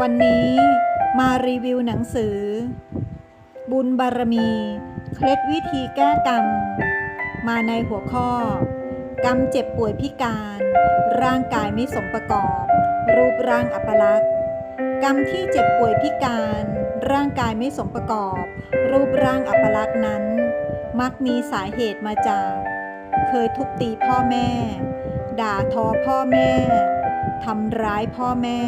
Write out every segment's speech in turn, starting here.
วันนี้มารีวิวหนังสือ บุญบารมี เคล็ดวิธีแก้กรรม มาในหัวข้อ กรรมเจ็บป่วยพิการ ร่างกายไม่สมประกอบ รูปร่างอัปลักษณ์ กรรมที่เจ็บป่วยพิการ ร่างกายไม่สมประกอบ รูปร่างอัปลักษณ์นั้น มักมีสาเหตุมาจาก เคยทุบตีพ่อแม่ ด่าทอพ่อแม่ทำร้ายพ่อแม่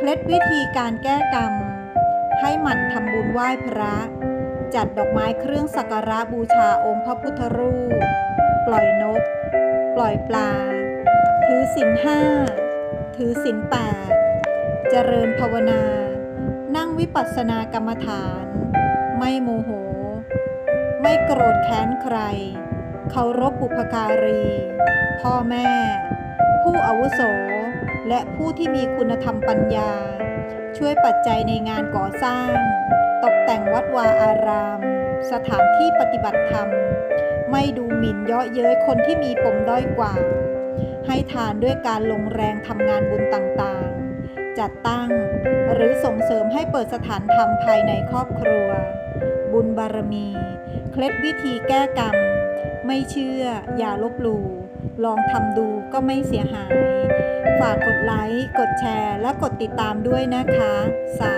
เคล็ดวิธีการแก้กรรม ให้หมั่นทำบุญไหว้พระ จัดดอกไม้เครื่องสักการะบูชาองค์พระพุทธรูป ปล่อยนก ปล่อยปลา ถือศีลห้า ถือศีลแปดเจริญภาวนา นั่งวิปัสสนากรรมฐาน ไม่โมโห ไม่โกรธแค้นใคร เคารพบุพการี พ่อแม่ ผู้อาวุโส และผู้ที่มีคุณธรรมปัญญา ช่วยปัจจัยในงานก่อสร้าง ตกแต่งวัดวาอาราม สถานที่ปฏิบัติธรรม ไม่ดูหมิ่นเยาะเย้ยคนที่มีปมด้อยกว่า ให้ทานด้วยการลงแรงทำงานบุญต่างๆ จัดตั้งหรือส่งเสริมให้เปิดสถานธรรมภายในครอบครัว บุญบารมี เคล็ดวิธีแก้กรรม ไม่เชื่ออย่าลบหลู่ ลองทำดูก็ไม่เสียหาย ฝากกดไลค์ กดแชร์ และกดติดตามด้วยนะคะ สา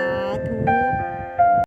ธุ